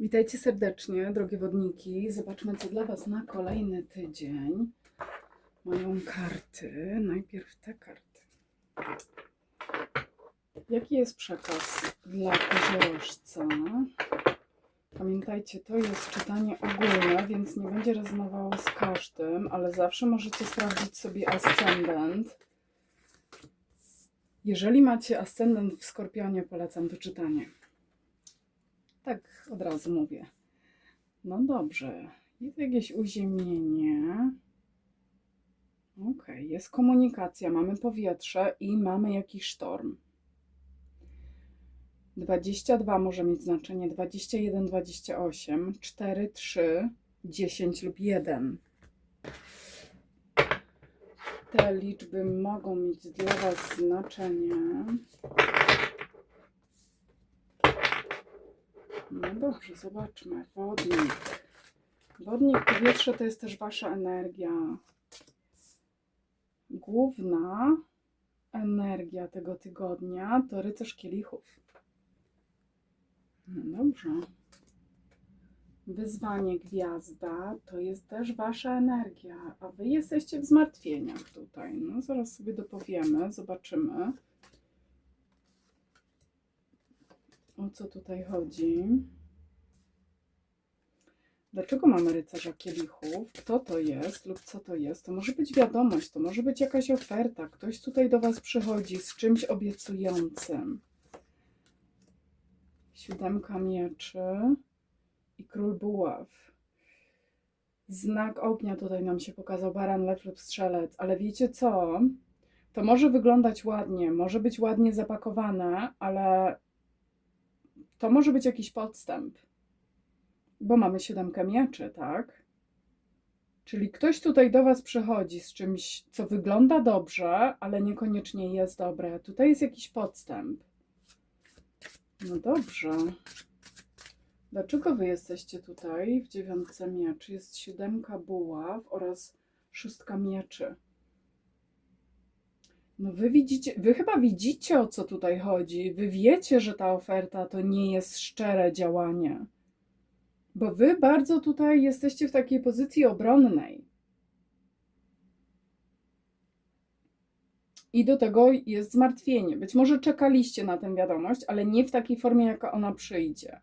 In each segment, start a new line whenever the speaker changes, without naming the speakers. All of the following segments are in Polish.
Witajcie serdecznie, drogie wodniki. Zobaczmy, co dla Was na kolejny tydzień mają karty. Najpierw te karty. Jaki jest przekaz dla koziorożca? Pamiętajcie, to jest czytanie ogólne, więc nie będzie rezonowało z każdym, ale zawsze możecie sprawdzić sobie ascendent. Jeżeli macie ascendent w Skorpionie, polecam to czytanie. Tak od razu mówię. No dobrze. Jest jakieś uziemienie. Ok, jest komunikacja, mamy powietrze i mamy jakiś sztorm. 22 może mieć znaczenie, 21, 28, 4, 3, 10 lub 1. Te liczby mogą mieć dla Was znaczenie. No dobrze, zobaczmy. Wodnik. Wodnik, powietrze to jest też Wasza energia. Główna energia tego tygodnia to rycerz kielichów. No dobrze. Wyzwanie gwiazda to jest też Wasza energia, a Wy jesteście w zmartwieniach tutaj. No zaraz sobie dopowiemy, zobaczymy. O co tutaj chodzi? Dlaczego mamy rycerza kielichów? Kto to jest lub co to jest? To może być wiadomość, to może być jakaś oferta. Ktoś tutaj do Was przychodzi z czymś obiecującym. Siódemka mieczy i król buław. Znak ognia tutaj nam się pokazał, baran, lew lub strzelec. Ale wiecie co? To może wyglądać ładnie, może być ładnie zapakowane, ale to może być jakiś podstęp, bo mamy siódemkę mieczy, tak? Czyli ktoś tutaj do Was przychodzi z czymś, co wygląda dobrze, ale niekoniecznie jest dobre. Tutaj jest jakiś podstęp. No dobrze. Dlaczego Wy jesteście tutaj w dziewiątce mieczy? Jest siódemka buław oraz szóstka mieczy. No wy widzicie, wy chyba widzicie o co tutaj chodzi. Wy wiecie, że ta oferta to nie jest szczere działanie. Bo wy bardzo tutaj jesteście w takiej pozycji obronnej. I do tego jest zmartwienie. Być może czekaliście na tę wiadomość, ale nie w takiej formie, jaka ona przyjdzie.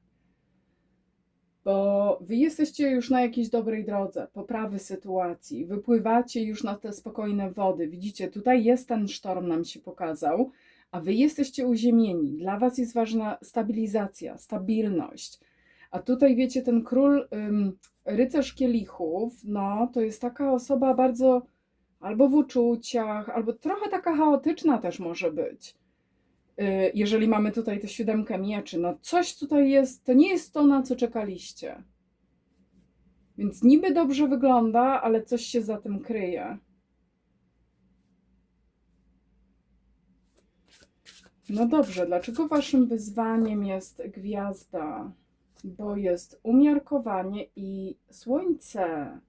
Bo wy jesteście już na jakiejś dobrej drodze, poprawy sytuacji, wypływacie już na te spokojne wody. Widzicie, tutaj jest ten sztorm, nam się pokazał, a wy jesteście uziemieni. Dla was jest ważna stabilizacja, stabilność. A tutaj wiecie, ten król, rycerz kielichów, no to jest taka osoba bardzo albo w uczuciach, albo trochę taka chaotyczna też może być jeżeli mamy tutaj tę siódemkę mieczy, no coś tutaj jest, to nie jest to, na co czekaliście. Więc niby dobrze wygląda, ale coś się za tym kryje. No dobrze, dlaczego waszym wyzwaniem jest gwiazda? Bo jest umiarkowanie i słońce.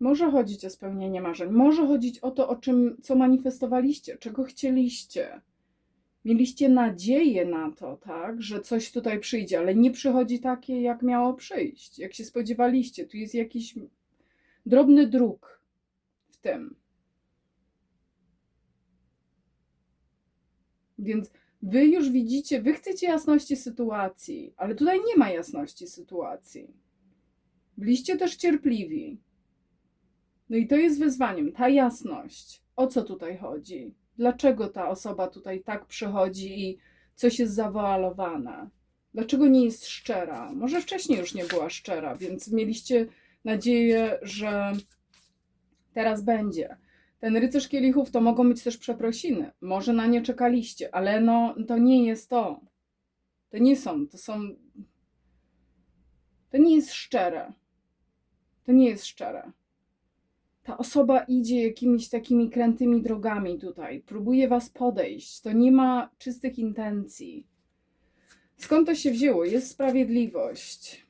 Może chodzić o spełnienie marzeń, może chodzić o to, o czym, co manifestowaliście, czego chcieliście. Mieliście nadzieję na to, tak, że coś tutaj przyjdzie, ale nie przychodzi takie, jak miało przyjść, jak się spodziewaliście. Tu jest jakiś drobny dróg w tym. Więc wy już widzicie, wy chcecie jasności sytuacji, ale tutaj nie ma jasności sytuacji. Byliście też cierpliwi. No i to jest wyzwaniem, ta jasność. O co tutaj chodzi? Dlaczego ta osoba tutaj tak przychodzi i coś jest zawoalowane? Dlaczego nie jest szczera? Może wcześniej już nie była szczera, więc mieliście nadzieję, że teraz będzie. Ten rycerz kielichów to mogą być też przeprosiny. Może na nie czekaliście, ale no to nie jest to. To nie są, to są. To nie jest szczere. To nie jest szczere ta osoba idzie jakimiś takimi krętymi drogami tutaj, próbuje was podejść, to nie ma czystych intencji. Skąd to się wzięło? Jest sprawiedliwość.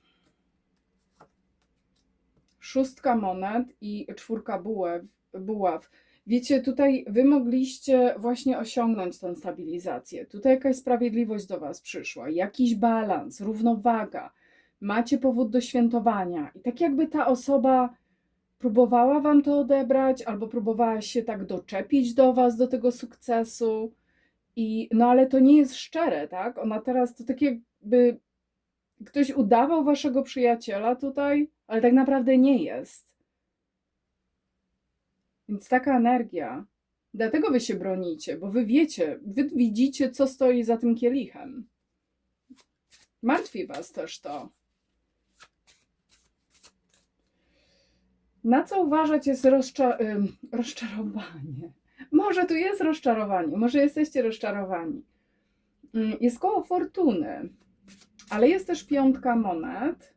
Szóstka monet i czwórka buław. buław. Wiecie, tutaj wy mogliście właśnie osiągnąć tę stabilizację. Tutaj jakaś sprawiedliwość do was przyszła, jakiś balans, równowaga. Macie powód do świętowania. I tak jakby ta osoba próbowała wam to odebrać, albo próbowała się tak doczepić do was, do tego sukcesu. I no ale to nie jest szczere, tak? Ona teraz to tak jakby ktoś udawał waszego przyjaciela tutaj, ale tak naprawdę nie jest. Więc taka energia. Dlatego wy się bronicie, bo wy wiecie, wy widzicie, co stoi za tym kielichem. Martwi was też to. Na co uważać jest rozcza- rozczarowanie? Może tu jest rozczarowanie, może jesteście rozczarowani. Ym, Jest koło fortuny, ale jest też piątka monet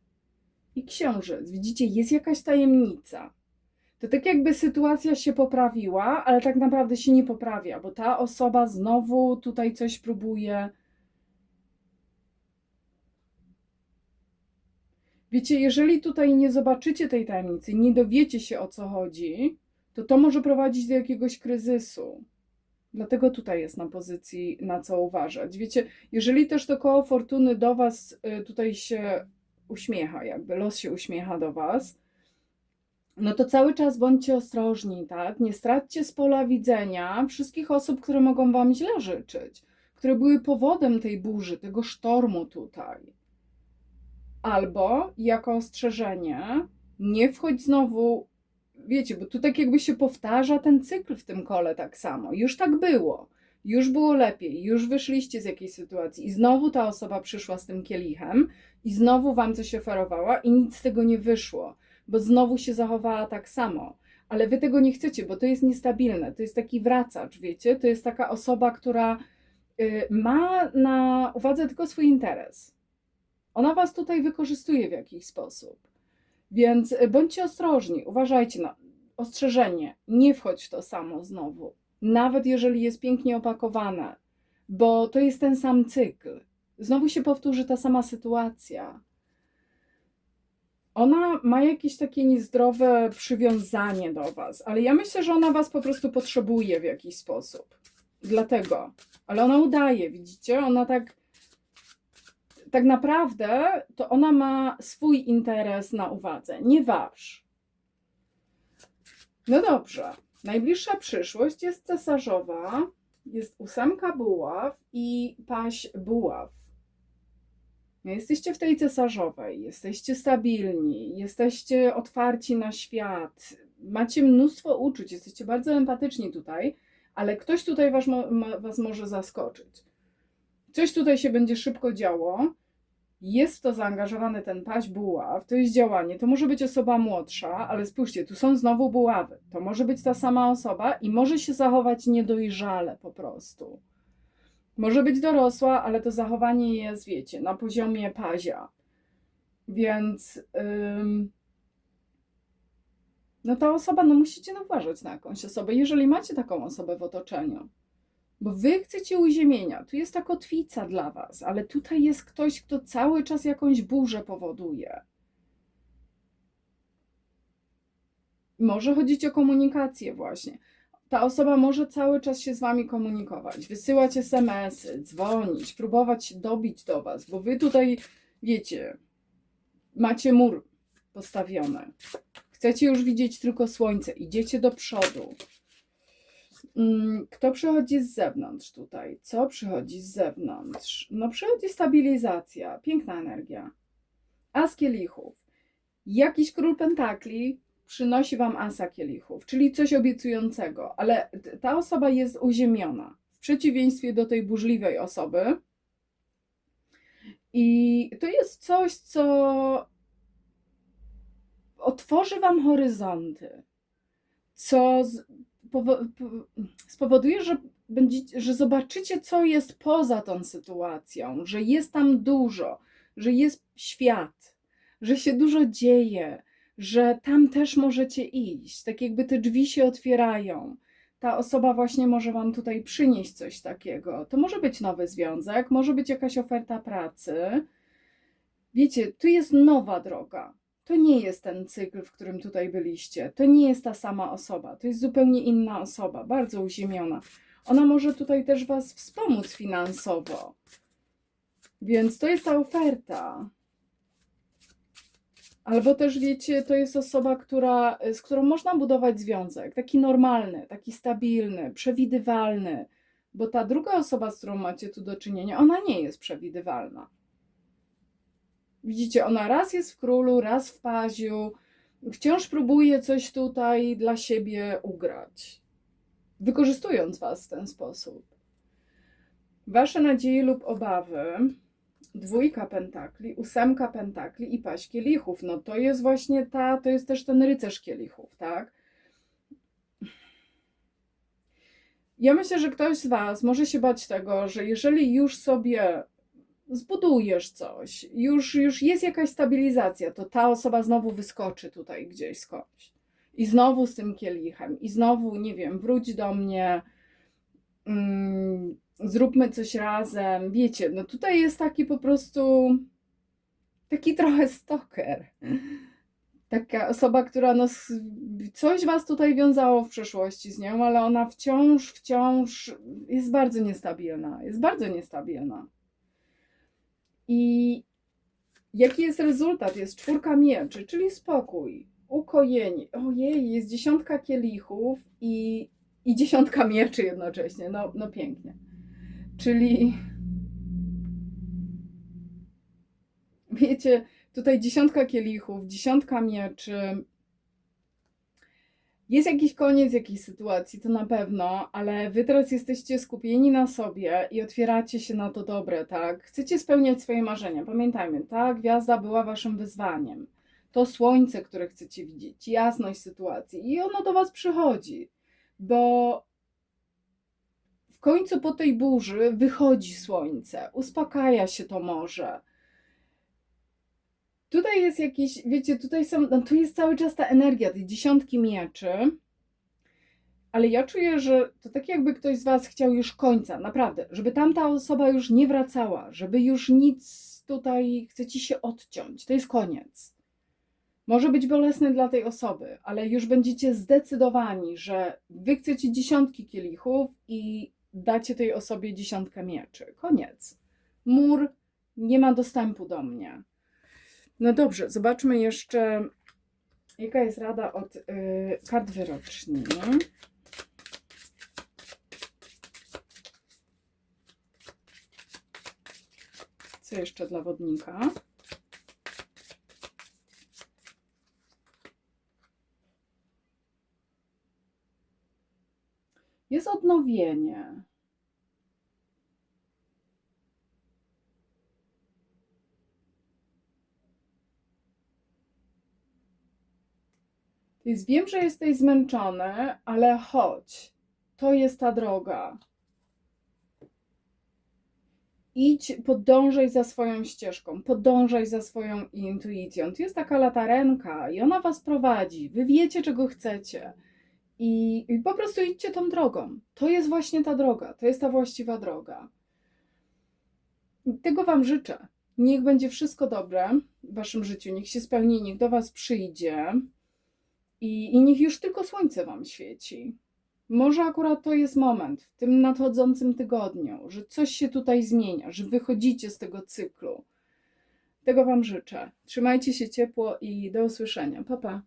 i księżyc. Widzicie, jest jakaś tajemnica. To tak jakby sytuacja się poprawiła, ale tak naprawdę się nie poprawia, bo ta osoba znowu tutaj coś próbuje. Wiecie, jeżeli tutaj nie zobaczycie tej tajemnicy, nie dowiecie się o co chodzi, to to może prowadzić do jakiegoś kryzysu. Dlatego tutaj jest na pozycji, na co uważać. Wiecie, jeżeli też to koło fortuny do Was y, tutaj się uśmiecha, jakby los się uśmiecha do Was, no to cały czas bądźcie ostrożni, tak? Nie straćcie z pola widzenia wszystkich osób, które mogą Wam źle życzyć, które były powodem tej burzy, tego sztormu tutaj. Albo jako ostrzeżenie, nie wchodź znowu, wiecie, bo tu tak jakby się powtarza ten cykl w tym kole tak samo. Już tak było, już było lepiej, już wyszliście z jakiejś sytuacji i znowu ta osoba przyszła z tym kielichem i znowu Wam coś oferowała i nic z tego nie wyszło bo znowu się zachowała tak samo. Ale wy tego nie chcecie, bo to jest niestabilne. To jest taki wracacz, wiecie? To jest taka osoba, która y, ma na uwadze tylko swój interes. Ona was tutaj wykorzystuje w jakiś sposób. Więc y, bądźcie ostrożni, uważajcie na ostrzeżenie. Nie wchodź w to samo znowu. Nawet jeżeli jest pięknie opakowane, bo to jest ten sam cykl. Znowu się powtórzy ta sama sytuacja ona ma jakieś takie niezdrowe przywiązanie do was, ale ja myślę, że ona was po prostu potrzebuje w jakiś sposób. Dlatego. Ale ona udaje, widzicie? Ona tak. Tak naprawdę to ona ma swój interes na uwadze, nie wasz. No dobrze. Najbliższa przyszłość jest cesarzowa, jest ósemka buław i paź buław. Jesteście w tej cesarzowej, jesteście stabilni, jesteście otwarci na świat, macie mnóstwo uczuć, jesteście bardzo empatyczni tutaj, ale ktoś tutaj was, was może zaskoczyć. Coś tutaj się będzie szybko działo. Jest w to zaangażowany ten paź buław, to jest działanie. To może być osoba młodsza, ale spójrzcie, tu są znowu buławy. To może być ta sama osoba i może się zachować niedojrzale po prostu. Może być dorosła, ale to zachowanie jest, wiecie, na poziomie pazia. Więc ym, no ta osoba, no musicie uważać na jakąś osobę, jeżeli macie taką osobę w otoczeniu. Bo wy chcecie uziemienia, tu jest ta kotwica dla was, ale tutaj jest ktoś, kto cały czas jakąś burzę powoduje. Może chodzić o komunikację właśnie ta osoba może cały czas się z wami komunikować, wysyłać SMS-y, dzwonić, próbować dobić do was, bo wy tutaj, wiecie, macie mur postawiony. Chcecie już widzieć tylko słońce, idziecie do przodu. Mm, Kto przychodzi z zewnątrz tutaj? Co przychodzi z zewnątrz? No, przychodzi stabilizacja, piękna energia. As kielichów. Jakiś król pentakli przynosi wam asa kielichów, czyli coś obiecującego, ale ta osoba jest uziemiona, w przeciwieństwie do tej burzliwej osoby. I to jest coś, co otworzy wam horyzonty, co spowoduje, że, będziecie, że zobaczycie, co jest poza tą sytuacją, że jest tam dużo, że jest świat, że się dużo dzieje, że tam też możecie iść, tak jakby te drzwi się otwierają. Ta osoba właśnie może Wam tutaj przynieść coś takiego. To może być nowy związek, może być jakaś oferta pracy. Wiecie, tu jest nowa droga. To nie jest ten cykl, w którym tutaj byliście. To nie jest ta sama osoba. To jest zupełnie inna osoba, bardzo uziemiona. Ona może tutaj też Was wspomóc finansowo. Więc to jest ta oferta. Albo też wiecie, to jest osoba, która, z którą można budować związek, taki normalny, taki stabilny, przewidywalny, bo ta druga osoba, z którą macie tu do czynienia, ona nie jest przewidywalna. Widzicie, ona raz jest w królu, raz w paziu, wciąż próbuje coś tutaj dla siebie ugrać, wykorzystując was w ten sposób. Wasze nadzieje lub obawy, dwójka pentakli, ósemka pentakli i paź kielichów, no to jest właśnie ta, to jest też ten rycerz kielichów, tak? Ja myślę, że ktoś z Was może się bać tego, że jeżeli już sobie zbudujesz coś, już, już jest jakaś stabilizacja, to ta osoba znowu wyskoczy tutaj gdzieś skądś. I znowu z tym kielichem, i znowu, nie wiem, wróć do mnie, mm, zróbmy coś razem. Wiecie, no tutaj jest taki po prostu taki trochę stalker. Taka osoba, która no, coś was tutaj wiązało w przeszłości z nią, ale ona wciąż, wciąż jest bardzo niestabilna. Jest bardzo niestabilna. I jaki jest rezultat? Jest czwórka mieczy, czyli spokój, ukojenie. Ojej, jest dziesiątka kielichów i, i dziesiątka mieczy jednocześnie. No, no pięknie. Czyli wiecie, tutaj dziesiątka kielichów, dziesiątka mieczy. Jest jakiś koniec jakiejś sytuacji, to na pewno, ale wy teraz jesteście skupieni na sobie i otwieracie się na to dobre, tak? Chcecie spełniać swoje marzenia. Pamiętajmy, ta gwiazda była waszym wyzwaniem. To słońce, które chcecie widzieć, jasność sytuacji i ono do was przychodzi, bo w końcu po tej burzy wychodzi słońce, uspokaja się to morze. Tutaj jest jakiś, wiecie, tutaj są, no tu jest cały czas ta energia, tej dziesiątki mieczy, ale ja czuję, że to tak jakby ktoś z Was chciał już końca, naprawdę, żeby tamta osoba już nie wracała, żeby już nic tutaj chcecie się odciąć, to jest koniec. Może być bolesny dla tej osoby, ale już będziecie zdecydowani, że Wy chcecie dziesiątki kielichów i dacie tej osobie dziesiątkę mieczy. Koniec. Mur nie ma dostępu do mnie. No dobrze, zobaczmy jeszcze, jaka jest rada od y, kart wyroczni. Co jeszcze dla wodnika? Jest odnowienie. Więc wiem, że jesteś zmęczony, ale chodź. To jest ta droga. Idź, podążaj za swoją ścieżką, podążaj za swoją intuicją. Tu jest taka latarenka i ona was prowadzi. Wy wiecie, czego chcecie. I, I po prostu idźcie tą drogą. To jest właśnie ta droga, to jest ta właściwa droga. I Tego Wam życzę. Niech będzie wszystko dobre w Waszym życiu, niech się spełni, niech do Was przyjdzie i, i niech już tylko słońce Wam świeci. Może akurat to jest moment w tym nadchodzącym tygodniu, że coś się tutaj zmienia, że wychodzicie z tego cyklu. Tego Wam życzę. Trzymajcie się ciepło i do usłyszenia. Pa, pa.